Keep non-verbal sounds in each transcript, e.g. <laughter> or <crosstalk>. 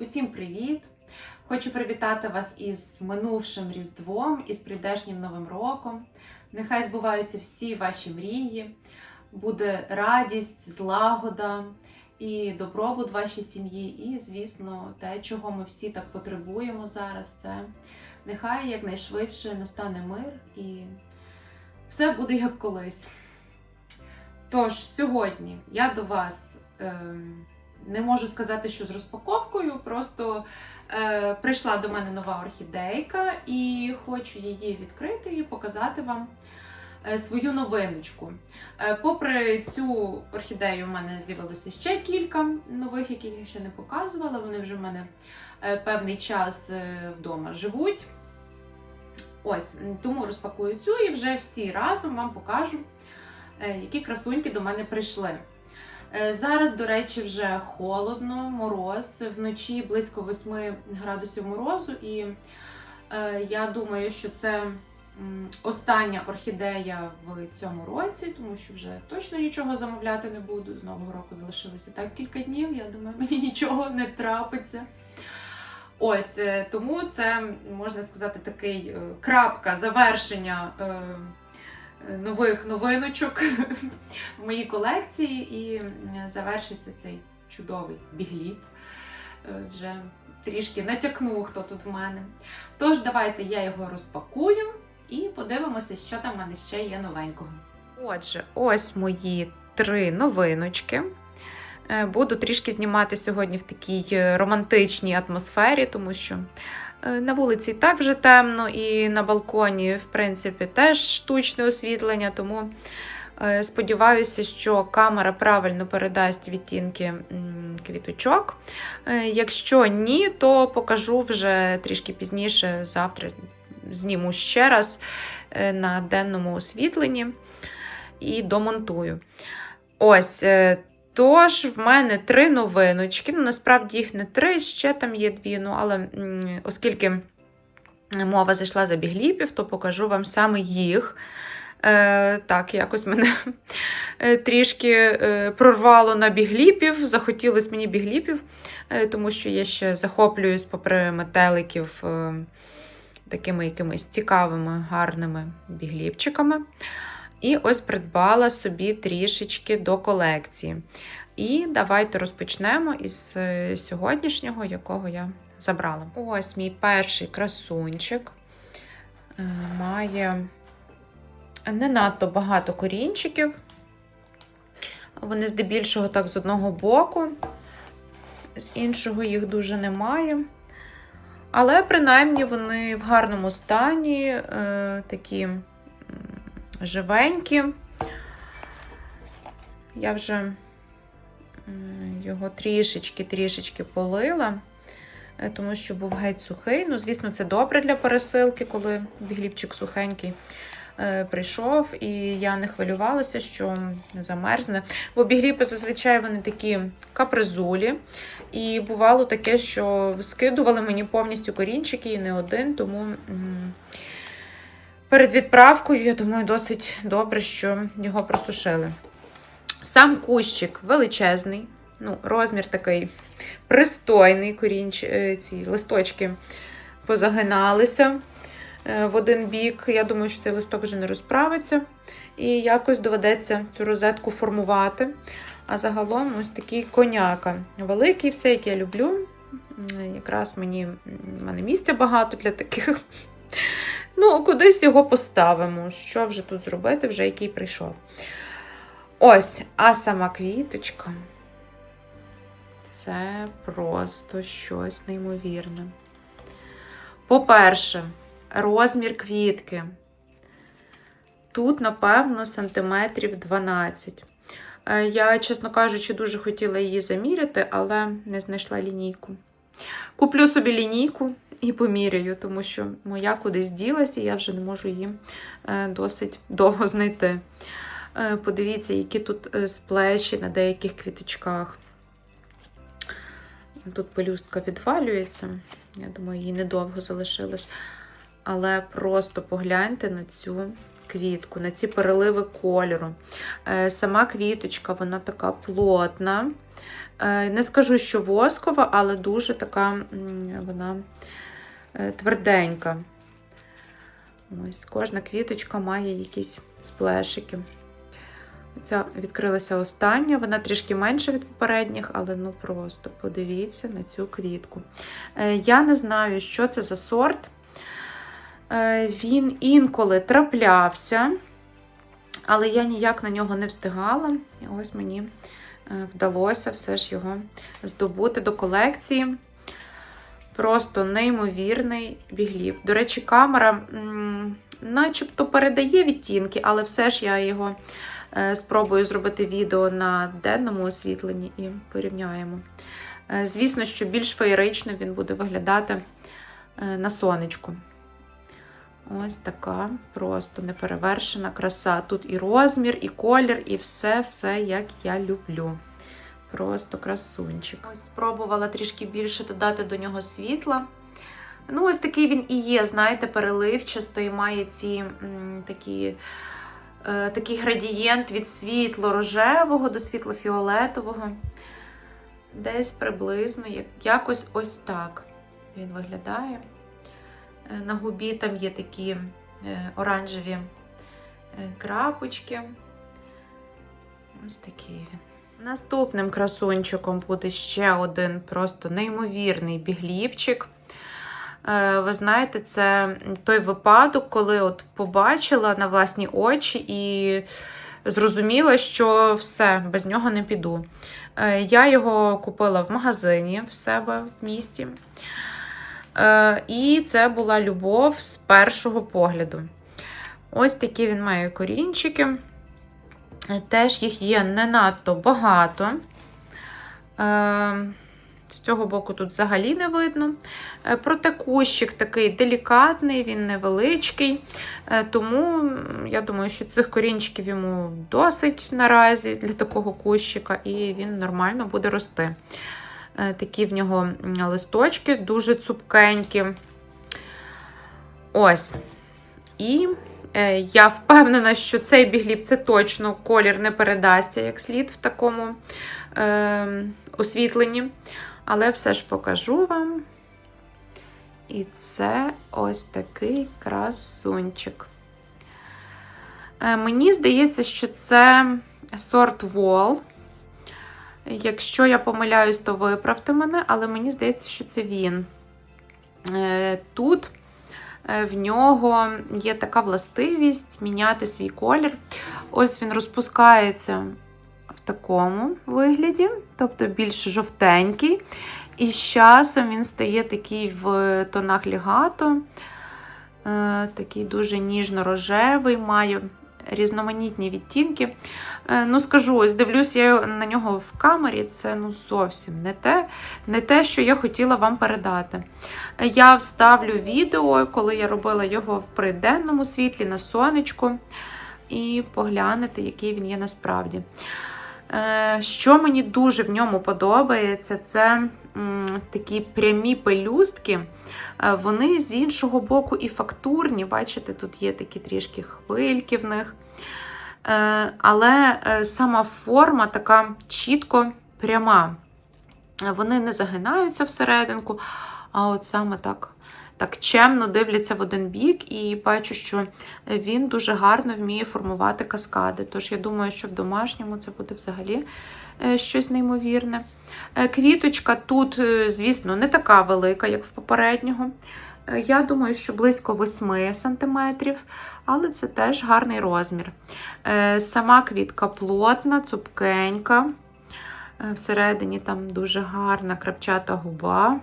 Усім привіт! Хочу привітати вас із минувшим Різдвом, із прийдешнім Новим роком. Нехай збуваються всі ваші мрії, буде радість, злагода і добробут вашій сім'ї. І, звісно, те, чого ми всі так потребуємо зараз, це нехай якнайшвидше настане мир і все буде як колись. Тож, сьогодні я до вас. ем, не можу сказати, що з розпаковкою, просто е, прийшла до мене нова орхідейка і хочу її відкрити і показати вам е, свою новиночку. Е, попри цю орхідею, в мене з'явилося ще кілька нових, яких я ще не показувала. Вони вже в мене е, певний час е, вдома живуть. Ось, тому розпакую цю і вже всі разом вам покажу, які красуньки до мене прийшли. Е, Зараз, до речі, вже холодно, мороз, вночі близько 8 градусів морозу, і е, я думаю, що це остання орхідея в цьому році, тому що вже точно нічого замовляти не буду. З нового року залишилося так кілька днів. Я думаю, мені <laughs> нічого не трапиться. Ось е, тому це можна сказати такий крапка завершення. Е, нових новиночок в моїй колекції і завершиться цей чудовий бігліп. Е, Вже трішки натякнув, хто тут в мене. Тож, давайте я його розпакую і подивимося, що там в мене ще є новенького. Отже, ось мої три новиночки. Е, Буду трішки знімати сьогодні в такій романтичній атмосфері, тому що на вулиці так вже темно, і на балконі, в принципі, теж штучне освітлення, тому е, сподіваюся, що камера правильно передасть відтінки квіточок. Е, Якщо ні, то покажу вже трішки пізніше, завтра зніму ще раз е, на денному освітленні і домонтую. Ось. Тож, в мене три новиночки. Ну, насправді їх не три, ще там є дві. Ну, але оскільки мова зайшла за бігліпів, то покажу вам саме їх. Е, так, якось мене е, трішки е, прорвало на бігліпів. Захотілося мені бігліпів, е, тому що я ще захоплююсь, попри метеликів, такими якимись цікавими, гарними бігліпчиками. І ось придбала собі трішечки до колекції. І давайте розпочнемо із е, сьогоднішнього, якого я забрала. Ось мій перший красунчик. Е, Має не надто багато корінчиків. Вони здебільшого так з одного боку, з іншого їх дуже немає. Але принаймні вони в гарному стані, е, такі живенькі. Я вже його трішечки-трішечки полила, е, тому що був геть сухий. Ну, звісно, це добре для пересилки, коли бігліпчик сухенький е, прийшов, і я не хвилювалася, що замерзне. Бо бігліпи зазвичай вони такі капризулі. І бувало таке, що скидували мені повністю корінчики і не один, тому. Перед відправкою, я думаю, досить добре, що його просушили. Сам кущик величезний, ну, розмір такий пристойний, корінч, е, ці листочки позагиналися е, в один бік. Я думаю, що цей листок вже не розправиться. І якось доведеться цю розетку формувати. А загалом ось такий коняка. Великий, все, як я люблю. Якраз мені в мене місця багато для таких. Ну, кудись його поставимо. Що вже тут зробити, вже який прийшов. Ось, а сама квіточка. Це просто щось неймовірне. По-перше, розмір квітки. Тут, напевно, сантиметрів 12. Е, Я, чесно кажучи, дуже хотіла її заміряти, але не знайшла лінійку. Куплю собі лінійку і поміряю, тому що моя кудись ділася, і я вже не можу її е, досить довго знайти. Е, Подивіться, які тут е, сплеші на деяких квіточках. Тут пелюстка відвалюється. Я думаю, їй недовго залишилось. Але просто погляньте на цю квітку, на ці переливи кольору. Сама квіточка, вона така плотна. Не скажу, що воскова, але дуже така вона тверденька. Ось кожна квіточка має якісь сплешики. Ця відкрилася остання, вона трішки менша від попередніх, але ну просто подивіться на цю квітку. Е, Я не знаю, що це за сорт. Е, Він інколи траплявся, але я ніяк на нього не встигала. І ось мені е, вдалося все ж його здобути до колекції. Просто неймовірний біглів. До речі, камера м, начебто передає відтінки, але все ж я його е, спробую зробити відео на денному освітленні і порівняємо. Е, Звісно, що більш феєрично він буде виглядати е, на сонечку. Ось така просто неперевершена краса. Тут і розмір, і колір, і все-все, як я люблю. Просто красунчик. Ось спробувала трішки більше додати до нього світла. Ну, ось такий він і є, знаєте, переливчастий, має ці такі, е, такий градієнт від світло-рожевого до світло-фіолетового. Десь приблизно як- якось ось так він виглядає. Е, На губі там є такі е, оранжеві е, крапочки. Ось такий він. Наступним красунчиком буде ще один просто неймовірний бігліпчик. Е, Ви знаєте, це той випадок, коли от побачила на власні очі і зрозуміла, що все, без нього не піду. Е, Я його купила в магазині в себе в місті. Е, І це була любов з першого погляду. Ось такі він має корінчики. Теж їх є не надто багато. Е, З цього боку тут взагалі не видно. Е, Проте кущик такий делікатний, він невеличкий. Е, Тому я думаю, що цих корінчиків йому досить наразі для такого кущика, і він нормально буде рости. Такі в нього листочки дуже цупкенькі. Ось. І я впевнена, що цей бігліб це точно колір не передасться як слід в такому е, освітленні. Але все ж покажу вам. І це ось такий красунчик. Е, мені здається, що це сорт Вол. Якщо я помиляюсь, то виправте мене, але мені здається, що це він. Е, Тут е, в нього є така властивість міняти свій колір. Ось він розпускається в такому вигляді, тобто більш жовтенький. І з часом він стає такий в тонах лігато, е, такий дуже ніжно-рожевий, має різноманітні відтінки. Е, Ну, скажу, ось дивлюсь я на нього в камері, це ну зовсім не те, не те, що я хотіла вам передати. Я вставлю відео, коли я робила його в приденному світлі на сонечку, і поглянете, який він є насправді. Е, Що мені дуже в ньому подобається, це такі прямі пелюстки. Е, Вони з іншого боку і фактурні. Бачите, тут є такі трішки хвильки в них. Е, Але сама форма така чітко пряма. Вони не загинаються всерединку, а от саме так. Так чемно дивляться в один бік, і бачу, що він дуже гарно вміє формувати каскади. Тож я думаю, що в домашньому це буде взагалі е, щось неймовірне. Е, Квіточка тут, е, звісно, не така велика, як в попереднього. Я думаю, що близько 8 см, але це теж гарний розмір. Сама квітка плотна, цупкенька. Всередині там дуже гарна крапчата губа.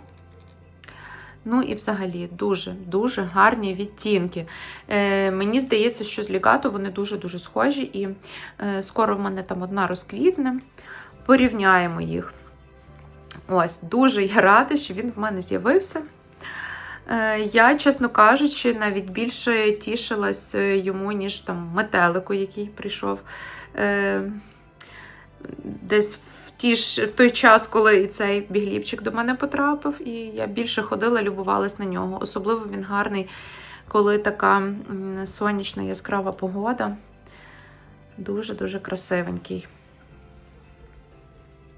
Ну і взагалі дуже-дуже гарні відтінки. Е, мені здається, що з лігато вони дуже-дуже схожі, і е, скоро в мене там одна розквітне. Порівняємо їх. Ось, дуже я рада, що він в мене з'явився. Е, я, чесно кажучи, навіть більше тішилась е, йому, ніж там метелику, який прийшов е, десь в, ті ж, в той час, коли цей бігліпчик до мене потрапив, і я більше ходила, любувалась на нього. Особливо він гарний коли така сонячна яскрава погода. Дуже-дуже красивенький.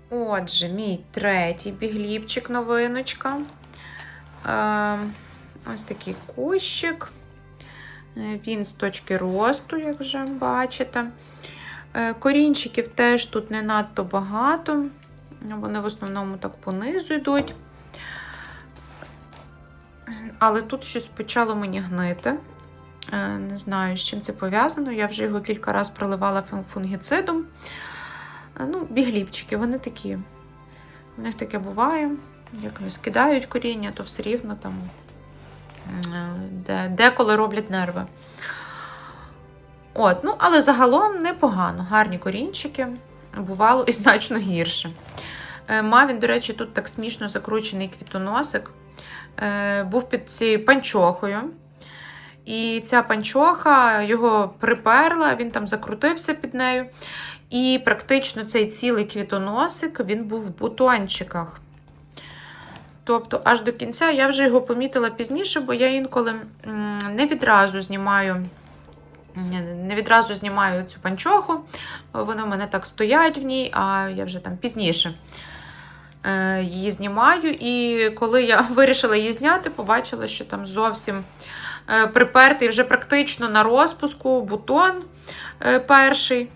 Отже, мій третій бігліпчик новиночка. Е, ось такий кущик. Е, Він з точки росту, як вже бачите. Е, Корінчиків теж тут не надто багато. Вони в основному так понизу йдуть. Але тут щось почало мені гнити. Е, Не знаю, з чим це пов'язано. Я вже його кілька разів проливала фунгіцидом. Е, Ну, бігліпчики, вони такі. У них таке буває. Як не скидають коріння, то все рівно там деколи роблять нерви. От, ну, але загалом непогано. Гарні корінчики. Бувало і значно гірше. Е, Мав він, до речі, тут так смішно закручений квітоносик. Е, Був під цією панчохою. І ця панчоха його приперла, він там закрутився під нею. І практично цей цілий квітоносик він був в бутончиках. Тобто, аж до кінця я вже його помітила пізніше, бо я інколи не відразу знімаю. Не відразу знімаю цю панчоху, вони в мене так стоять в ній, а я вже там пізніше е, її знімаю. І коли я <laughs> вирішила її зняти, побачила, що там зовсім е, припертий вже практично на розпуску бутон е, перший.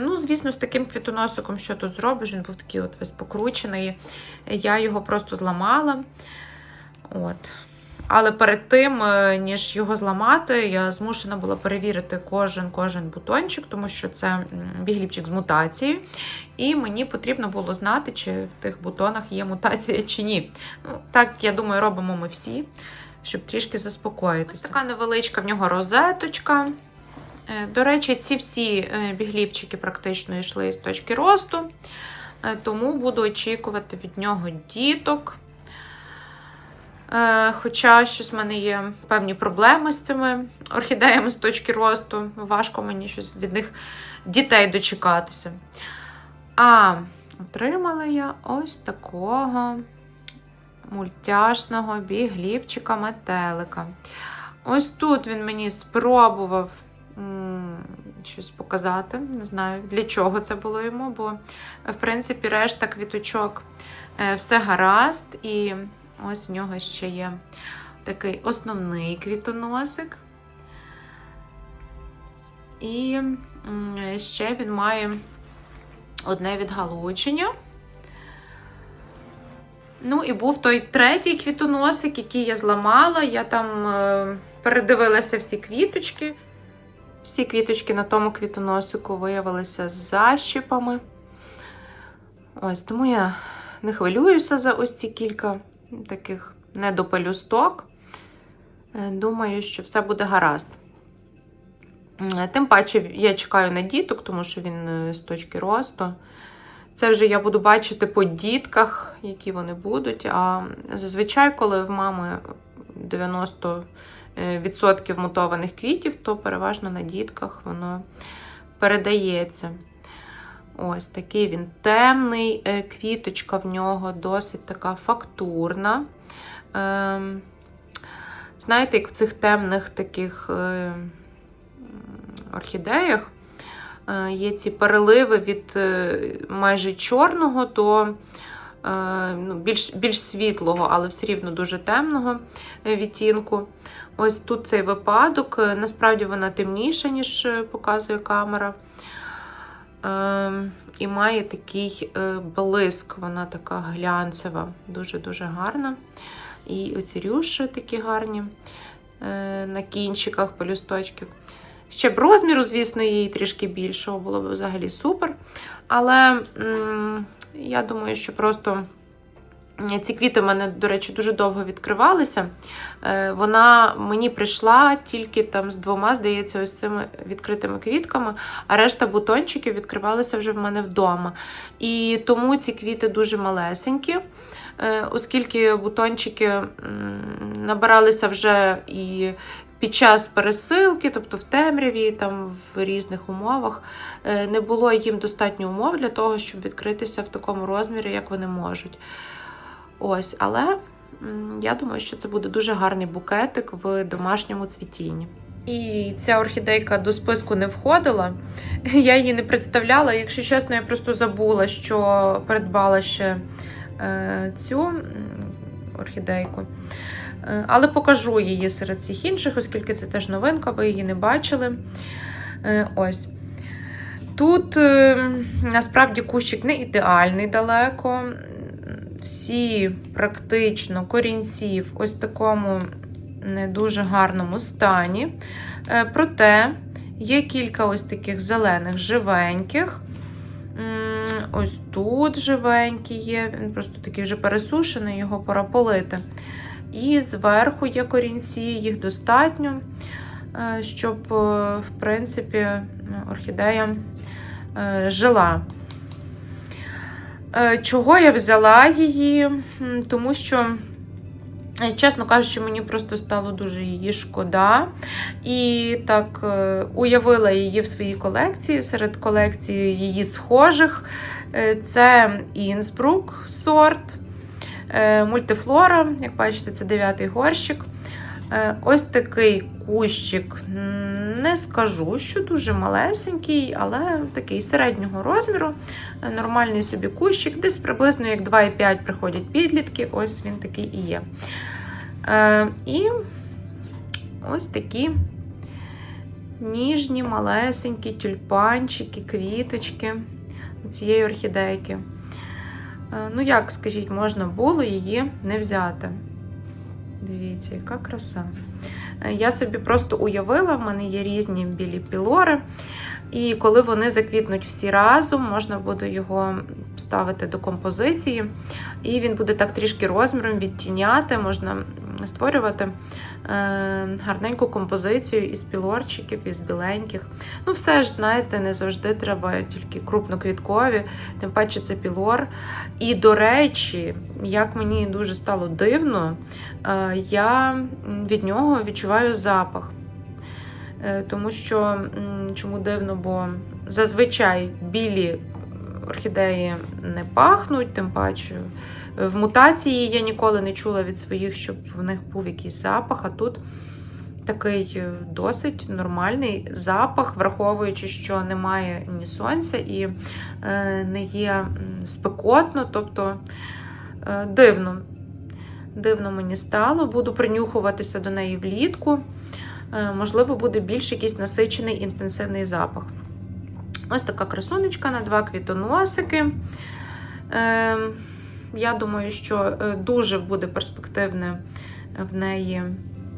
Ну, звісно, з таким квітоносиком, що тут зробиш, він був такий от весь покручений. Я його просто зламала. От. Але перед тим, е, ніж його зламати, я змушена була перевірити кожен кожен бутончик, тому що це бігліпчик з мутацією. І мені потрібно було знати, чи в тих бутонах є мутація чи ні. Ну, так, я думаю, робимо ми всі, щоб трішки заспокоїтися. Ось така невеличка в нього розеточка. Е, До речі, ці всі е, бігліпчики практично йшли з точки росту, е, тому буду очікувати від нього діток. Е, Хоча щось в мене є певні проблеми з цими орхідеями з точки росту. Важко мені щось від них дітей дочекатися. А отримала я ось такого мультяшного бігліпчика метелика. Ось тут він мені спробував щось показати. Не знаю, для чого це було йому, бо, в принципі, решта квіточок е, все гаразд. І ось в нього ще є такий основний квітоносик. І ще він має одне відгалудження. Ну, і був той третій квітоносик, який я зламала. Я там е, передивилася всі квіточки. Всі квіточки на тому квітоносику виявилися з защіпами. Ось, тому я не хвилююся за ось ці кілька таких недопелюсток. Е, Думаю, що все буде гаразд. Тим паче я чекаю на діток, тому що він е, з точки росту. Це вже я буду бачити по дітках, які вони будуть. А зазвичай, коли в мами 90% мутованих квітів, то переважно на дітках воно передається. Ось такий він темний, е, квіточка в нього досить така фактурна. Ем, Знаєте, як в цих темних таких е, орхідеях е, є ці переливи від майже чорного до ну, більш, більш світлого, але все рівно дуже темного відтінку. Ось тут цей випадок. Насправді вона темніша, ніж показує камера. Е, І має такий е, блиск, вона така глянцева, дуже-дуже гарна. І оці рюші такі гарні е, на кінчиках полюсточків. Ще б розміру, звісно, її трішки більшого, було б взагалі супер. Але м, я думаю, що просто ці квіти в мене, до речі, дуже довго відкривалися. Е, Вона мені прийшла тільки там з двома, здається, ось цими відкритими квітками, а решта бутончиків відкривалися вже в мене вдома. І тому ці квіти дуже малесенькі. Е, Оскільки бутончики набиралися вже і під час пересилки, тобто в темряві, там в різних умовах, е, не було їм достатньо умов для того, щоб відкритися в такому розмірі, як вони можуть. Ось, але я думаю, що це буде дуже гарний букетик в домашньому цвітінні. І ця орхідейка до списку не входила. <laughs> Я її не представляла. Якщо чесно, я просто забула, що придбала ще е, цю орхідейку. Е, Але покажу її серед всіх інших, оскільки це теж новинка, ви її не бачили. Е, Ось. Тут е, насправді кущик не ідеальний далеко. Всі практично корінці в ось такому не дуже гарному стані. Е, Проте є кілька ось таких зелених живеньких. Ось тут живенький є, він просто такий вже пересушений, його пора полити. І зверху є корінці, їх достатньо, е, щоб, е, в принципі, орхідея жила. Е, Чого я взяла її? Тому що, е, чесно кажучи, мені просто стало дуже її шкода. І так е, уявила її в своїй колекції серед колекції її схожих. Це Інсбрук сорт, мультифлора, як бачите, це дев'ятий горщик. Е, Ось такий кущик. Не скажу, що дуже малесенький, але такий середнього розміру. Е, Нормальний собі кущик, десь приблизно як 2,5 приходять підлітки, ось він такий і є. Е, І ось такі ніжні, малесенькі тюльпанчики, квіточки цієї орхідейки. Ну, як, скажіть, можна було її не взяти? Дивіться, яка краса. Е, Я собі просто уявила, в мене є різні білі пілори. І коли вони заквітнуть всі разом, можна буде його ставити до композиції. І він буде так трішки розміром відтіняти, можна створювати е, гарненьку композицію із пілорчиків, із біленьких. Ну, все ж, знаєте, не завжди треба тільки крупноквіткові, тим паче це пілор. І, до речі, як мені дуже стало дивно, е, я від нього відчуваю запах. Е, Тому що чому дивно, бо зазвичай білі орхідеї не пахнуть, тим паче в мутації я ніколи не чула від своїх, щоб в них був якийсь запах, а тут такий е, досить нормальний запах, враховуючи, що немає ні сонця і е, не є спекотно, тобто е, дивно. Дивно мені стало, буду принюхуватися до неї влітку. Е, Можливо, буде більш якийсь насичений інтенсивний запах. Ось така красунечка на два квітоносики. Е, Я думаю, що е, дуже буде перспективне в неї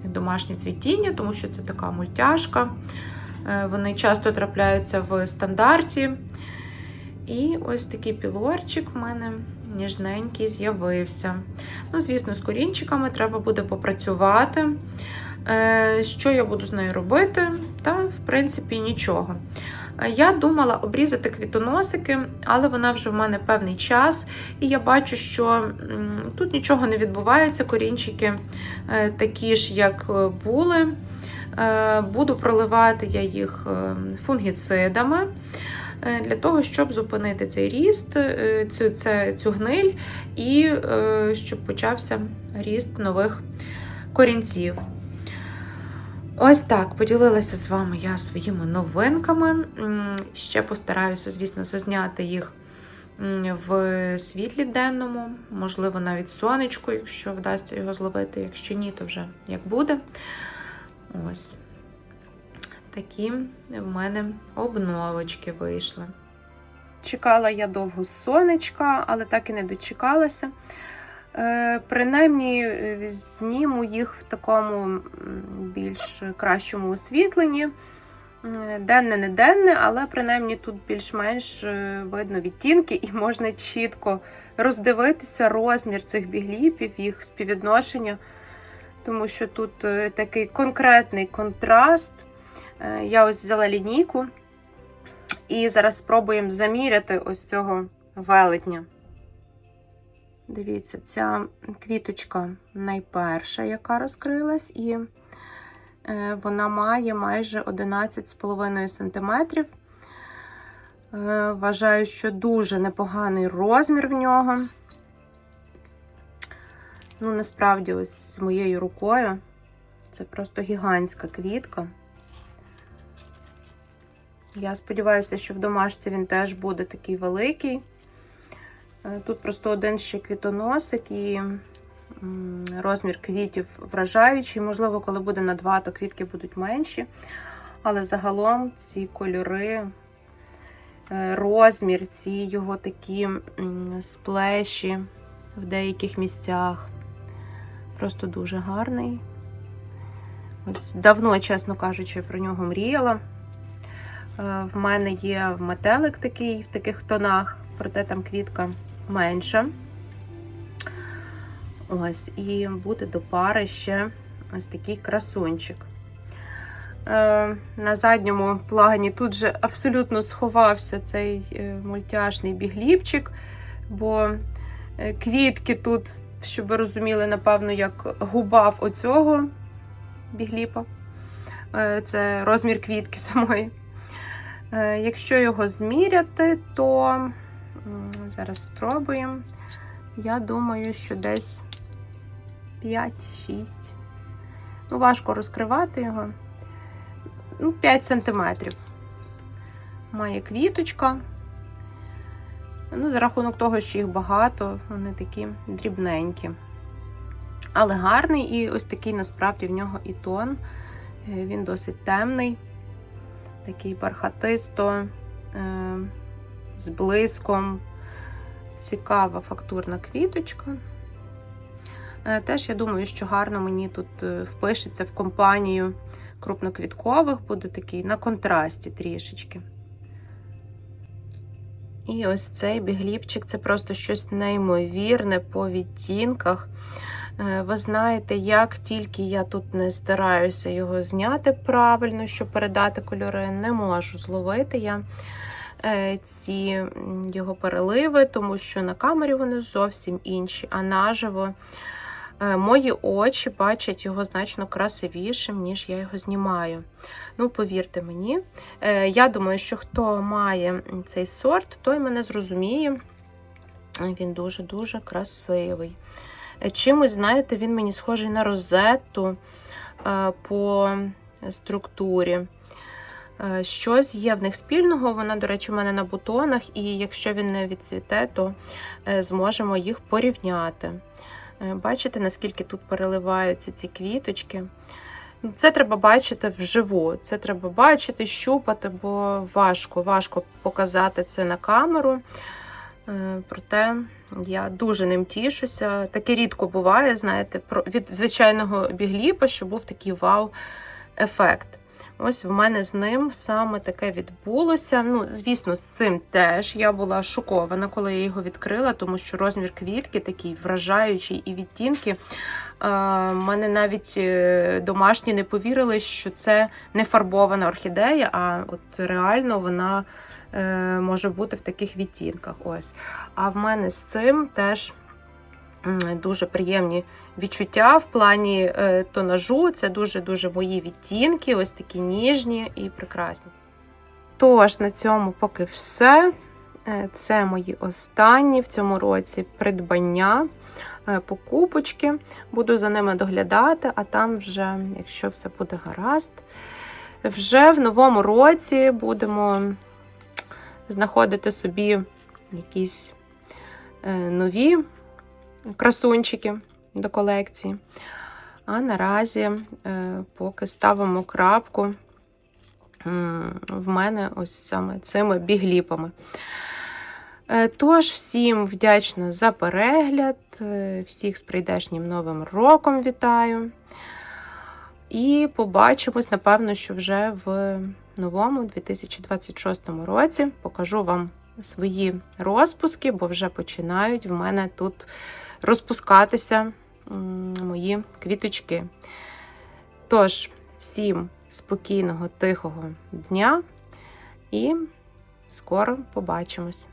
домашнє цвітіння, тому що це така мультяшка. Вони часто трапляються в стандарті. І ось такий пілорчик в мене ніжненький з'явився. Ну, звісно, з корінчиками треба буде попрацювати. Е, Що я буду з нею робити? Та, в принципі, нічого. Е, Я думала обрізати квітоносики, але вона вже в мене певний час, і я бачу, що тут нічого не відбувається. Корінчики е, такі ж, як були. Буду проливати я їх фунгіцидами для того, щоб зупинити цей ріст, цю, цю гниль, і щоб почався ріст нових корінців. Ось так поділилася з вами я своїми новинками. Ще постараюся, звісно, зазняти їх в світлі денному, можливо, навіть сонечку, якщо вдасться його зловити. Якщо ні, то вже як буде. Ось такі в мене обновочки вийшли. Чекала я довго сонечка, але так і не дочекалася. Е, Принаймні е, зніму їх в такому більш кращому освітленні. Денне, не денне, але принаймні тут більш-менш е, видно відтінки і можна чітко роздивитися розмір цих бігліпів, їх співвідношення, тому що тут такий конкретний контраст. Я ось взяла лінійку і зараз спробуємо заміряти ось цього велетня. Дивіться, ця квіточка найперша, яка розкрилась, і е, вона має майже 11,5 см. Е, Вважаю, що дуже непоганий розмір в нього. Ну, насправді, ось з моєю рукою це просто гігантська квітка. Я сподіваюся, що в домашці він теж буде такий великий. Е, Тут просто один ще квітоносик і розмір квітів вражаючий. Можливо, коли буде на два, то квітки будуть менші. Але загалом ці кольори, е, розмір, ці його такі сплеші в деяких місцях. Просто дуже гарний. Ось давно, чесно кажучи, про нього мріяла. Е, В мене є метелик такий в таких тонах, проте там квітка менша. Ось, і буде до пари ще ось такий красунчик. Е, на задньому плані тут же абсолютно сховався цей е, мультяшний бігліпчик, бо е, квітки тут, щоб ви розуміли, напевно, як губав оцього бігліпа. Е, це розмір квітки <laughs> самої. Е, Якщо його зміряти, то зараз спробуємо. Я думаю, що десь 5-6. Ну, важко розкривати його. Ну, 5 сантиметрів. Має квіточка. Ну, за рахунок того, що їх багато, вони такі дрібненькі. Але гарний, і ось такий насправді в нього і тон. Е, Він досить темний, такий бархатисто, е, з блиском. Цікава фактурна квіточка. Е, Теж я думаю, що гарно мені тут е, впишеться в компанію крупноквіткових, буде такий на контрасті трішечки. І ось цей бігліпчик це просто щось неймовірне по відтінках. Е, Ви знаєте, як тільки я тут не стараюся його зняти правильно, щоб передати кольори, не можу зловити я ці його переливи, тому що на камері вони зовсім інші, а наживо е, мої очі бачать його значно красивішим, ніж я його знімаю. Ну, повірте мені, Е, я думаю, що хто має цей сорт, той мене зрозуміє. Він дуже-дуже красивий. Е, Чимось, знаєте, він мені схожий на розетту е, по структурі. Е, Щось є в них спільного. Вона, до речі, у мене на бутонах, і якщо він не відцвіте, то е, зможемо їх порівняти. Е, Бачите, наскільки тут переливаються ці квіточки. Це треба бачити вживу. Це треба бачити, щупати, бо важко, важко показати це на камеру. Проте я дуже ним тішуся. Таке рідко буває, знаєте, від звичайного бігліпа, що був такий вау-ефект. Ось в мене з ним саме таке відбулося. Ну, звісно, з цим теж я була шокована, коли я його відкрила, тому що розмір квітки такий вражаючий і відтінки. Е, мене навіть е, домашні не повірили, що це не фарбована орхідея, а от реально вона е, може бути в таких відтінках. Ось. А в мене з цим теж дуже приємні відчуття в плані е, тонажу. Це дуже-дуже мої відтінки, ось такі ніжні і прекрасні. Тож, на цьому поки все. Е, Це мої останні в цьому році придбання, е, покупочки. Буду за ними доглядати, а там вже, якщо все буде гаразд, вже в новому році будемо знаходити собі якісь нові красунчики до колекції. А наразі, е, поки ставимо крапку в мене ось саме цими бігліпами. Е, Тож, всім вдячна за перегляд, е, всіх з прийдешнім новим роком вітаю. І побачимось, напевно, що вже в новому 2026 році покажу вам свої розпуски, бо вже починають в мене тут розпускатися мої квіточки. Тож, всім спокійного, тихого дня і скоро побачимось!